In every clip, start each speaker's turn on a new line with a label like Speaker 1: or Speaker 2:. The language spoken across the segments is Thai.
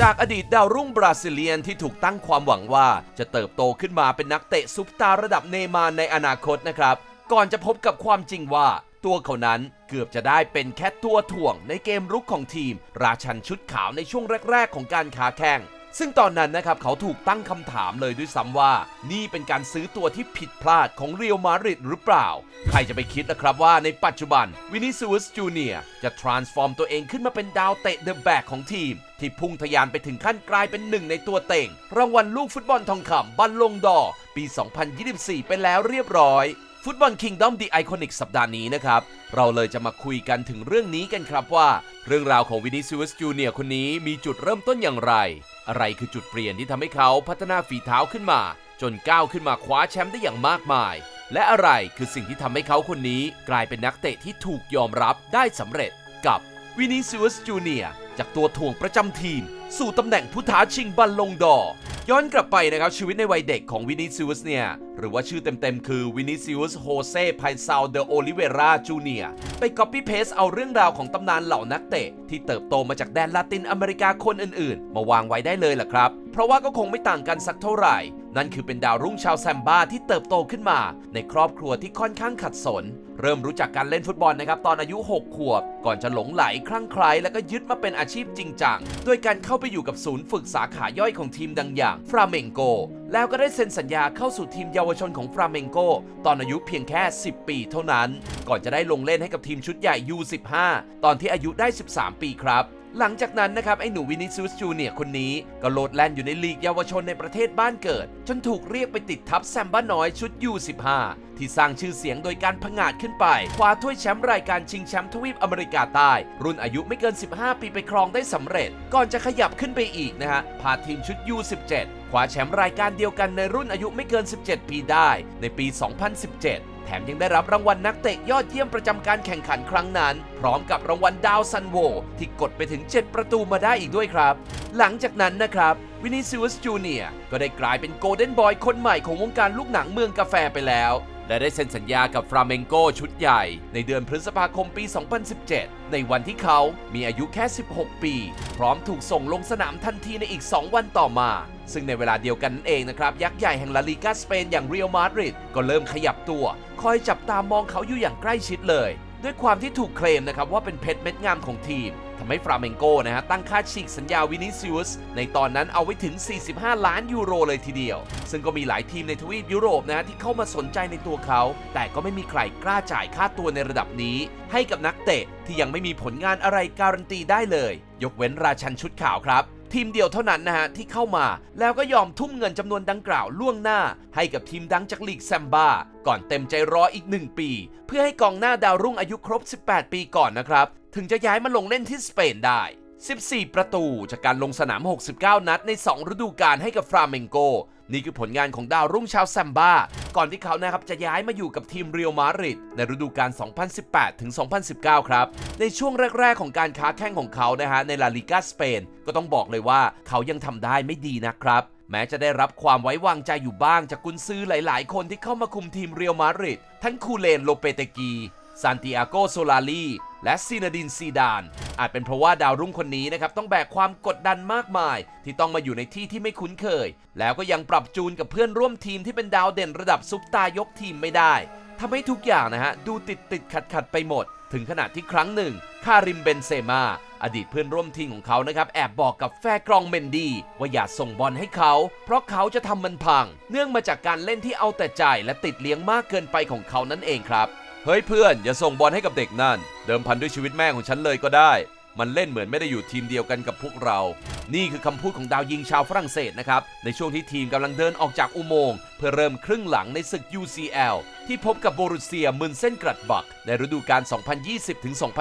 Speaker 1: จากอดีตดาวรุ่งบราซิเลียนที่ถูกตั้งความหวังว่าจะเติบโตขึ้นมาเป็นนักเตะซุปตาร์ระดับเนมานในอนาคตนะครับ ก่อนจะพบกับความจริงว่า ตัวเขานั้นเกือบจะได้เป็นแค่ตัวถ่วงในเกมรุกของทีม ราชันชุดขาวในช่วงแรก ๆ ของการค้าแข่ง ซึ่งตอนนั้นนะครับเขาถูกตั้งคำถามเลยด้วยซ้ำว่า นี่เป็นการซื้อตัวที่ผิดพลาดของเรียลมาริดหรือเปล่า ใครจะไปคิดนะครับว่าในปัจจุบันวินิซูสจูเนียจะ transform ตัวเองขึ้นมาเป็นดาวเตะเดอะแบกของทีม ที่พุ่งทะยานไปถึงขั้นกลายเป็นหนึ่งในตัวเต่ง รางวัลลูกฟุตบอลทองคำบัลลงดอปี 2024 ไปแล้วเรียบร้อยฟุตบอลคิงดอมดีไอคอนิกสัปดาห์นี้นะครับ เราเลยจะมาคุยกันถึงเรื่องนี้กันครับว่า เรื่องราวของวินิซิอุสจูเนียคนนี้มีจุดเริ่มต้นอย่างไร อะไรคือจุดเปลี่ยนที่ทำให้เขาพัฒนาฝีเท้าขึ้นมา จนก้าวขึ้นมาคว้าแชมป์ได้อย่างมากมาย และอะไรคือสิ่งที่ทำให้เขาคนนี้ กลายเป็นนักเตะที่ถูกยอมรับได้สำเร็จกับ วินิซิอุสจูเนียจากตัวถ่วงประจำทีม สู่ตำแหน่งผู้ท้าชิงบัลลงดอร์ย้อนกลับไปนะครับ ชีวิตในวัยเด็กของวินิซิอุสเนี่ย หรือว่าชื่อเต็มๆ คือวินิซิอุสโฮเซ่ไพซาวเดอโอลิเวราจูเนียไปก๊อปปี้เพสเอาเรื่องราวของตำนานเหล่านักเตะ ที่เติบโตมาจากแดนลาตินอเมริกาคนอื่นๆ มาวางไว้ได้เลยล่ะครับ เพราะว่าก็คงไม่ต่างกันสักเท่าไหร่ นั่นคือเป็นดาวรุ่งชาวแซมบ้าที่เติบโตขึ้นมา ในครอบครัวที่ค่อนข้างขัดสน เริ่มรู้จักการเล่นฟุตบอลนะครับตอนอายุ 6 ขวบ ก่อนจะหลงไหลคลั่งไคล้แล้วก็ยึดมาเป็นอาชีพจริงจังด้วยการเข้าไปอยู่กับศูนย์ฝึกสาขาย่อยของทีมดังอย่างฟราเมงโก แล้วก็ได้เซ็นสัญญาเข้าสู่ทีมเยาวชนของฟราเมงโก ตอนอายุเพียงแค่ 10 ปีเท่านั้น ก่อนจะได้ลงเล่นให้กับทีมชุดใหญ่ U15 ตอนที่อายุได้ 13 ปีครับ หลังจากนั้นนะครับ ไอ้หนูวินิซูสจูเนียคนนี้ ก็โลดแล่นอยู่ในลีกเยาวชนในประเทศบ้านเกิด จนถูกเรียกไปติดทับแซมบ้าน้อยชุด U15 ที่สร้างชื่อเสียงโดยการผงาดขึ้นไปคว้าถ้วยแชมป์รายการชิงแชมป์ทวีปอเมริกาใต้ รุ่นอายุไม่เกิน 15 ปีไปครองได้สำเร็จ ก่อนจะขยับขึ้นไปอีกนะฮะพาทีมชุด U17 คว้าแชมป์รายการเดียวกันในรุ่นอายุไม่เกิน 17 ปีได้ ในปี 2017 แถมยังได้รับรางวัลนักเตะยอดเยี่ยมประจำการแข่งขันครั้งนั้น พร้อมกับรางวัลดาวซันโว ที่กดไปถึง 7 ประตูมาได้อีกด้วยครับ หลังจากนั้นนะครับวินิซิอุสจูเนียก็ได้กลายเป็นโกลเด้นบอยคนใหม่ของวงการลูกหนังเมืองกาแฟไปแล้ว และได้เซ็นสัญญากับฟราเมงโกชุดใหญ่ ในเดือนพฤษภาคมปี 2017 ในวันที่เขามีอายุแค่ 16 ปี พร้อมถูกส่งลงสนามทันทีในอีก 2 วันต่อมา ซึ่งในเวลาเดียวกันนั่นเองนะครับ ยักษ์ใหญ่แห่งลาลีกาสเปนอย่างเรียลมาดริดก็เริ่มขยับตัว คอยจับตามองเขาอยู่อย่างใกล้ชิดเลย ด้วยความที่ถูกเคลมนะครับว่าเป็นเพชรเม็ดงามของทีม ทำให้ฟราเมงโกนะฮะตั้งค่าฉีกสัญญาวินิซิอุสในตอนนั้นเอาไว้ถึง 45 ล้านยูโรเลยทีเดียว ซึ่งก็มีหลายทีมในทวีปยุโรปนะฮะที่เข้ามาสนใจในตัวเขา แต่ก็ไม่มีใครกล้าจ่ายค่าตัวในระดับนี้ ให้กับนักเตะที่ยังไม่มีผลงานอะไรการันตีได้เลย ยกเว้นราชันชุดขาวครับทีมเดียวเท่านั้นนะฮะที่เข้ามาแล้วก็ยอมทุ่มเงินจำนวนดังกล่าวล่วงหน้า ให้กับทีมดังจากลีกแซมบ้าก่อนเต็มใจรออีก 1 ปี เพื่อให้กองหน้าดาวรุ่งอายุครบ 18 ปีก่อนนะครับ ถึงจะย้ายมาลงเล่นที่สเปนได้ 14 ประตูจากการลงสนาม 69 นัดใน 2 ฤดูกาลให้กับฟราเมงโก นี่คือผลงานของดาวรุ่งชาวแซมบ้า ก่อนที่เขานะครับจะย้ายมาอยู่กับทีมเรียลมาดริดในฤดูกาล 2018 ถึง 2019 ครับ ในช่วงแรก ๆ ของการค้าแข่งของเขานะฮะในลาลิกาสเปน ก็ต้องบอกเลยว่าเขายังทำได้ไม่ดีนะครับแม้จะได้รับความไว้วางใจอยู่บ้างจากกุนซือหลาย ๆ คนที่เข้ามาคุมทีมเรียลมาดริดทั้งคูเลนโลเปเตกี ซานติอาโกโซลาลีและซีนาดินซีดาน อาจเป็นเพราะว่าดาวรุ่งคนนี้นะครับ ต้องแบกความกดดันมากมาย ที่ต้องมาอยู่ในที่ที่ไม่คุ้นเคย แล้วก็ยังปรับจูนกับเพื่อนร่วมทีมที่เป็นดาวเด่นระดับซุปตายกทีมไม่ได้ทำให้ทุกอย่างนะฮะ ดูติดติดขัดขัดไปหมด ถึงขนาดที่ครั้งหนึ่ง คาริมเบนเซมาอดีตเพื่อนร่วมทีมของเขานะครับ แอบบอกกับแฟร์กรองเมนดีว่าอย่าส่งบอลให้เขา เพราะเขาจะทำมันพัง เนื่องมาจากการเล่นที่เอาแต่ใจและติดเลี้ยงมากเกินไปของเขานั่นเองครับ เฮ้ยเพื่อนอย่าส่งบอลให้กับเด็กนั่น เดิมพันด้วยชีวิตแม่ของฉันเลยก็ได้ มันเล่นเหมือนไม่ได้อยู่ทีมเดียวกันกับพวกเรา นี่คือคำพูดของดาวยิงชาวฝรั่งเศสนะครับ ในช่วงที่ทีมกำลังเดินออกจากอุโมงค์เพื่อเริ่มครึ่งหลังในศึก UCL ที่พบกับโบรุเซียมึนเส้นกรัดบัก ในฤดูกาล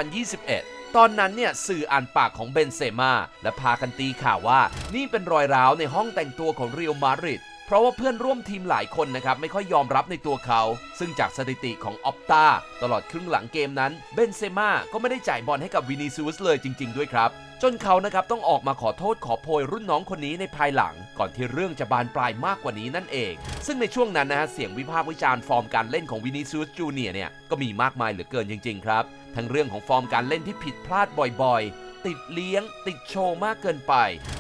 Speaker 1: 2020-2021ตอนนั้นเนี่ยสื่ออ่านปากของเบนเซม่าและพากันตีข่าวว่า นี่เป็นรอยร้าวในห้องแต่งตัวของเรียลมาดริด ราะว่าเพื่อนร่วมทีมหลายคนนะครับไม่ค่อยยอมรับในตัวเขา ซึ่งจากสถิติของออปตาตลอดครึ่งหลังเกมนั้นเบนเซม่าก็ไม่ได้จ่ายบอลให้กับวินิซูสเลยจริง ๆ ด้วยครับ จนเขานะครับต้องออกมาขอโทษขอโพยรุ่นน้องคนนี้ในภายหลัง ก่อนที่เรื่องจะบานปลายมากกว่านี้นั่นเอง ซึ่งในช่วงนั้นนะฮะเสียงวิพากษ์วิจารณ์ฟอร์มการเล่นของวินิซูสจูเนียเนี่ยก็มีมากมายเหลือเกินจริง ๆ ครับทั้งเรื่องของฟอร์มการเล่นที่ผิดพลาดบ่อยๆ ติดเลี้ยง ติดโชว์มากเกินไป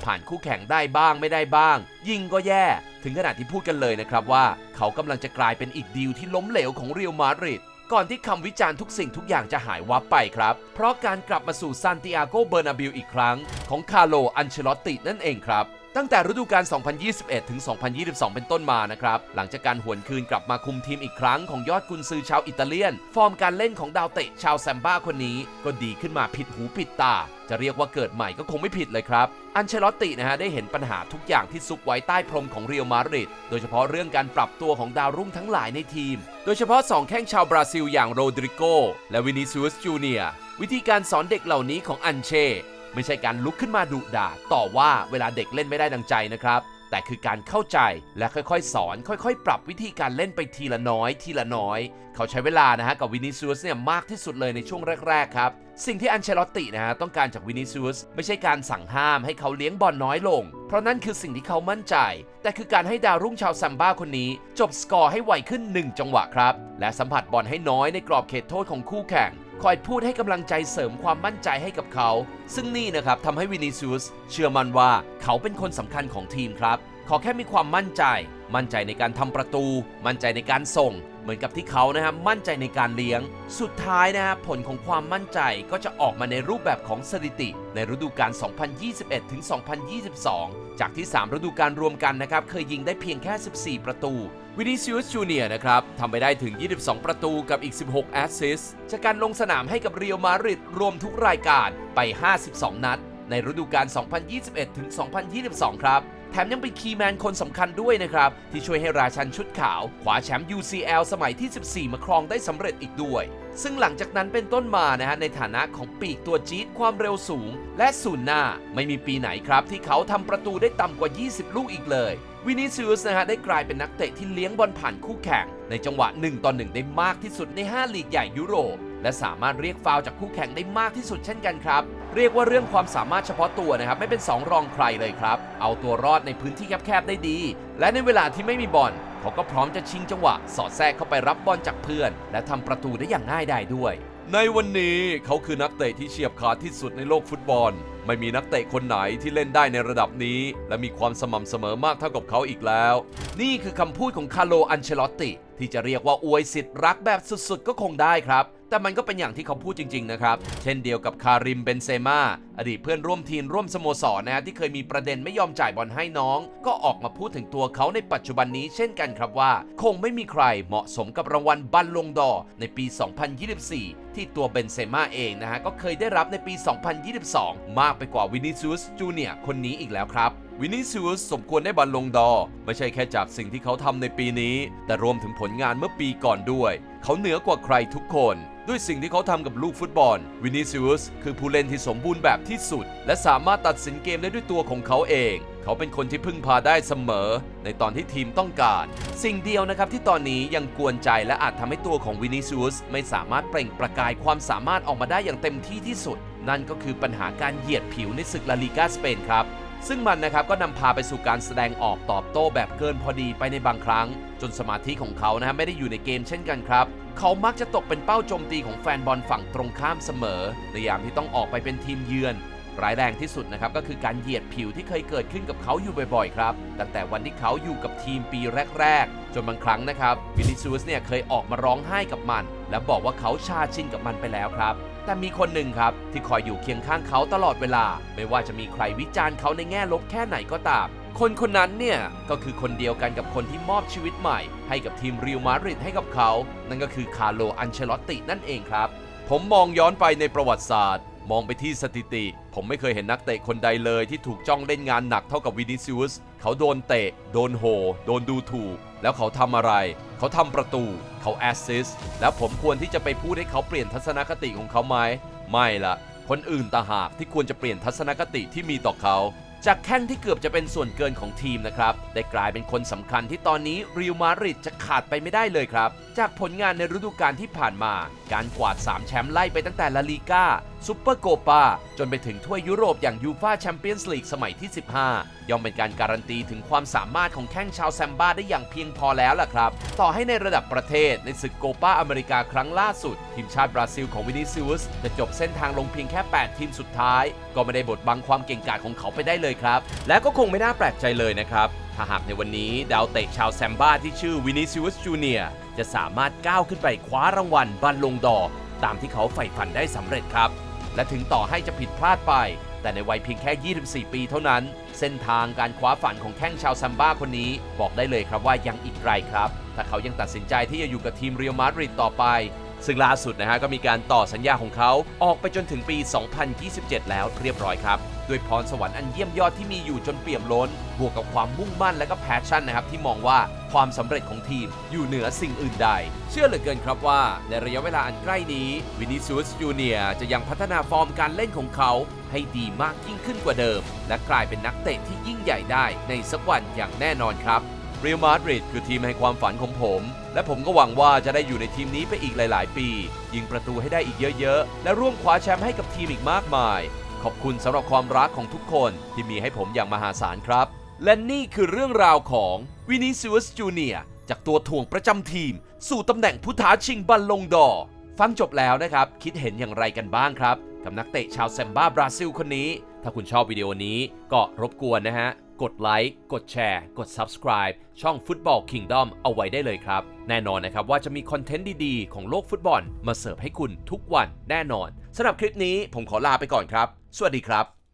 Speaker 1: ผ่านคู่แข่งได้บ้างไม่ได้บ้าง ยิงก็แย่ ถึงขนาดที่พูดกันเลยนะครับว่า เขากำลังจะกลายเป็นอีกดีลที่ล้มเหลวของเรียลมาดริดก่อนที่คำวิจารณ์ทุกสิ่งทุกอย่างจะหายวับไปครับ เพราะการกลับมาสู่ซานติอาโกเบอร์นาบิลอีกครั้ง ของคาร์โล อันเชลอตตินั่นเองครับ ตั้งแต่ฤดูกาล 2021 ถึง 2022 เป็นต้นมานะครับ หลังจากการหวนคืนกลับมาคุมทีมอีกครั้งของยอดกุนซือชาวอิตาเลียน ฟอร์มการเล่นของดาวเตะชาวแซมบ้าคนนี้ ก็ดีขึ้นมาผิดหูผิดตา จะเรียกว่าเกิดใหม่ก็คงไม่ผิดเลยครับ อันเชลอตตินะฮะได้เห็นปัญหาทุกอย่างที่ซุกไว้ใต้พรมของเรียลมาดริด โดยเฉพาะเรื่องการปรับตัวของดาวรุ่งทั้งหลายในทีม โดยเฉพาะ 2 แข้งชาวบราซิลอย่างโรดริโกและวินิซิอุสจูเนียวิธีการสอนเด็กเหล่านี้ของอันเช ไม่ใช่การลุกขึ้นมาดุด่า ต่อว่าเวลาเด็กเล่นไม่ได้ดังใจนะครับ แต่คือการเข้าใจและค่อยๆ สอน ค่อยๆ ปรับวิธีการเล่นไปทีละน้อย ทีละน้อย เขาใช้เวลานะฮะกับวินิซิอุสเนี่ยมากที่สุดเลยในช่วงแรกๆครับ สิ่งที่อันเชลอตตินะฮะต้องการจากวินิซิอุสไม่ใช่การสั่งห้ามให้เขาเลี้ยงบอลน้อยลง เพราะนั่นคือสิ่งที่เขามั่นใจ แต่คือการให้ดาวรุ่งชาวซัมบ้าคนนี้ จบสกอร์ให้ไวขึ้น 1 จังหวะครับและสัมผัสบอลให้น้อยในกรอบเขตโทษของคู่แข่ง คอยพูดให้กำลังใจเสริมความมั่นใจให้กับเขา ซึ่งนี่นะครับทำให้วินิซิอุสเชื่อมั่นว่าเขาเป็นคนสำคัญของทีมครับ ขอแค่มีความมั่นใจ มั่นใจในการทำประตู มั่นใจในการส่ง เหมือนกับที่เขานะครับมั่นใจในการเลี้ยง สุดท้ายนะฮะผลของความมั่นใจก็จะออกมาในรูปแบบของสถิติ ในฤดูกาล 2021 ถึง 2022 จากที่ 3 ฤดูกาลรวมกันนะครับ เคยยิงได้เพียงแค่ 14 ประตูวินิซิอุสจูเนียนะครับทำไปได้ถึง 22 ประตูกับอีก 16 แอสซิสจากการลงสนามให้กับเรียลมาดริดรวมทุกรายการไป 52 นัด ในฤดูกาล 2021 ถึง 2022 ครับ แถมยังเป็นคีย์แมนคนสำคัญด้วยนะครับ ที่ช่วยให้ราชันชุดขาวคว้าแชมป์ UCL สมัยที่ 14 มาครองได้สำเร็จอีกด้วย ซึ่งหลังจากนั้นเป็นต้นมานะฮะในฐานะของปีกตัวจี๊ดความเร็วสูง และศูนย์หน้า ไม่มีปีไหนครับ ที่เขาทำประตูได้ต่ำกว่า 20 ลูกอีกเลยวินิซิอุสนะฮะได้กลายเป็นนักเตะที่เลี้ยงบอลผ่านคู่แข่ง ในจังหวะ1ต่อ1ได้มากที่สุดใน 5 ลีกใหญ่ยุโรป และสามารถเรียกฟาวจากคู่แข่งได้มากที่สุดเช่นกันครับ เรียกว่าเรื่องความสามารถเฉพาะตัวนะครับ ไม่เป็น 2 รองใครเลยครับ เอาตัวรอดในพื้นที่แคบๆได้ดี และในเวลาที่ไม่มีบอลเขาก็พร้อมจะชิงจังหวะ สอดแทรกเข้าไปรับบอลจากเพื่อน และทำประตูได้อย่างง่ายดายด้วย ในวันนี้เขาคือนักเตะที่เฉียบขาดที่สุดในโลกฟุตบอล ไม่มีนักเตะคนไหนที่เล่นได้ในระดับนี้ และมีความสม่ำเสมอมากเท่ากับเขาอีกแล้ว นี่คือคำพูดของคาร์โลอันเชลอตติ ที่จะเรียกว่าอวยสิทธิ์รักแบบสุดๆ ก็คงได้ครับ แต่มันก็เป็นอย่างที่เขาพูดจริง ๆ นะครับ เช่นเดียวกับคาริมเบนเซม่าอดีตเพื่อนร่วมทีมร่วมสโมสรนะที่เคยมีประเด็นไม่ยอมจ่ายบอลให้น้อง ก็ออกมาพูดถึงตัวเขาในปัจจุบันนี้เช่นกันครับว่า คงไม่มีใครเหมาะสมกับรางวัลบัลลงดอร์ในปี 2024 ที่ตัวเบนเซม่าเองนะฮะก็เคยได้รับในปี 2022 มากไปกว่าวินิซิอุสจูเนียร์คนนี้อีกแล้วครับวินิซิอุสสมควรได้บัลลงดอร์ไม่ใช่แค่จากสิ่งที่เขาทำในปีนี้ แต่รวมถึงผลงานเมื่อปีก่อนด้วย เขาเหนือกว่าใครทุกคน ด้วยสิ่งที่เขาทำกับลูกฟุตบอล วินิซิอุสคือผู้เล่นที่สมบูรณ์แบบที่สุด และสามารถตัดสินเกมได้ด้วยตัวของเขาเอง เขาเป็นคนที่พึ่งพาได้เสมอ ในตอนที่ทีมต้องการ สิ่งเดียวนะครับที่ตอนนี้ยังกวนใจและอาจทำให้ตัวของวินิซิอุสไม่สามารถเปล่งประกายความสามารถออกมาได้อย่างเต็มที่ที่สุด นั่นก็คือปัญหาการเหยียดผิวในศึกลาลิกาสเปนครับ ซึ่งมันนะครับก็นำพาไปสู่การแสดงออกตอบโต้แบบเกินพอดีไปในบางครั้ง จนสมาธิของเขานะฮะไม่ได้อยู่ในเกมเช่นกันครับเขามักจะตกเป็นเป้าโจมตีของแฟนบอลฝั่งตรงข้ามเสมอ ในยามที่ต้องออกไปเป็นทีมเยือน ร้ายแรงที่สุดนะครับก็คือการเหยียดผิวที่เคยเกิดขึ้นกับเขาอยู่บ่อยๆครับตั้งแต่วันที่เขาอยู่กับทีมปีแรกๆ จนบางครั้งนะครับวินิซูสเนี่ยเคยออกมาร้องไห้กับมัน และบอกว่าเขาชาชินกับมันไปแล้วครับ แต่มีคนหนึ่งครับ ที่คอยอยู่เคียงข้างเขาตลอดเวลา ไม่ว่าจะมีใครวิจารณ์เขาในแง่ลบแค่ไหนก็ตาม คนคนนั้นเนี่ย ก็คือคนเดียวกันกับคนที่มอบชีวิตใหม่ ให้กับทีมเรียลมาดริดให้กับเขา นั่นก็คือคาร์โล อันเชลอตตินั่นเองครับ ผมมองย้อนไปในประวัติศาสตร์ มองไปที่สถิติ ผมไม่เคยเห็นนักเตะคนใดเลยที่ถูกจ้องเล่นงานหนักเท่ากับวินิซิอุส เขาโดนเตะ โดนโห โดนดูถูก แล้วเขาทำอะไร เขาทำประตู เขาแอสซิสแล้วผมควรที่จะไปพูดให้เขาเปลี่ยนทัศนคติของเขาไหม ไม่ละคนอื่นต่างหากที่ควรจะเปลี่ยนทัศนคติที่มีต่อเขาจากแข้งที่เกือบจะเป็นส่วนเกินของทีมนะครับ ได้กลายเป็นคนสำคัญที่ตอนนี้เรียลมาดริดจะขาดไปไม่ได้เลยครับ จากผลงานในฤดูกาลที่ผ่านมา การกวาด 3 แชมป์ไล่ไปตั้งแต่ลาลีกา ซูเปอร์โกปาจนไปถึงถ้วยยุโรปอย่างยูฟาแชมเปี้ยนส์ลีกสมัยที่ 15 ย่อมเป็นการการันตีถึงความสามารถของแข้งชาวแซมบ้าได้อย่างเพียงพอแล้วล่ะครับ ต่อให้ในระดับประเทศในศึกโกปาอเมริกาครั้งล่าสุด ทีมชาติบราซิลของวินิซิอุสจะจบเส้นทางลงเพียงแค่ 8 ทีมสุดท้าย ก็ไม่ได้บดบังความเก่งกาจของเขาไปได้เลยครับ และก็คงไม่น่าแปลกใจเลยนะครับถ้าหากในวันนี้ดาวเตะชาวแซมบ้าที่ชื่อวินิซิอุสจูเนียจะสามารถก้าวขึ้นไปคว้ารางวัลบัลลงดอ ตามที่เขาใฝ่ฝันได้สำเร็จครับ และถึงต่อให้จะผิดพลาดไป แต่ในวัยเพียงแค่ 24 ปีเท่านั้น เส้นทางการคว้าฝันของแข้งชาวซัมบ้าคนนี้ บอกได้เลยครับว่ายังอีกไกลครับ ถ้าเขายังตัดสินใจที่จะอยู่กับทีมเรียลมาดริดต่อไป ซึ่งล่าสุดนะฮะก็มีการต่อสัญญาของเขาออกไปจนถึงปี 2027 แล้วเรียบร้อยครับด้วยพรสวรรค์อันเยี่ยมยอดที่มีอยู่จนเปี่ยมล้น บวกกับความมุ่งมั่นและก็แพชชั่นนะครับที่มองว่าความสำเร็จของทีมอยู่เหนือสิ่งอื่นใด เชื่อเหลือเกินครับว่า ในระยะเวลาอันใกล้นี้วินิซูสจูเนียจะยังพัฒนาฟอร์มการเล่นของเขา ให้ดีมากยิ่งขึ้นกว่าเดิม และกลายเป็นนักเตะที่ยิ่งใหญ่ได้ในสักวันอย่างแน่นอนครับ เรียลมาดริดคือทีมแห่งความฝันของผม และผมก็หวังว่าจะได้อยู่ในทีมนี้ไปอีกหลาย ๆ ปี ยิงประตูให้ได้อีกเยอะ ๆ และร่วมคว้าแชมป์ให้กับทีมอีกมากมาย ขอบคุณสำหรับความรักของทุกคนที่มีให้ผมอย่างมหาศาลครับ และนี่คือเรื่องราวของวินิซิอุสจูเนียจากตัวถ่วงประจำทีม สู่ตำแหน่งผู้ท้าชิงบัลลงดอร์ฟังจบแล้วนะครับ คิดเห็นอย่างไรกันบ้างครับ กับนักเตะชาวแซมบ้าบราซิลคนนี้ ถ้าคุณชอบวิดีโอนี้ก็รบกวนนะฮะ กดไลค์ กดแชร์ กด Subscribe ช่อง Football Kingdom เอาไว้ได้เลยครับ แน่นอนนะครับว่าจะมีคอนเทนต์ดีๆ ของโลกฟุตบอล มาเสิร์ฟให้คุณทุกวันแน่นอนสำหรับคลิปนี้ผมขอลาไปก่อนครับ สวัสดีครับ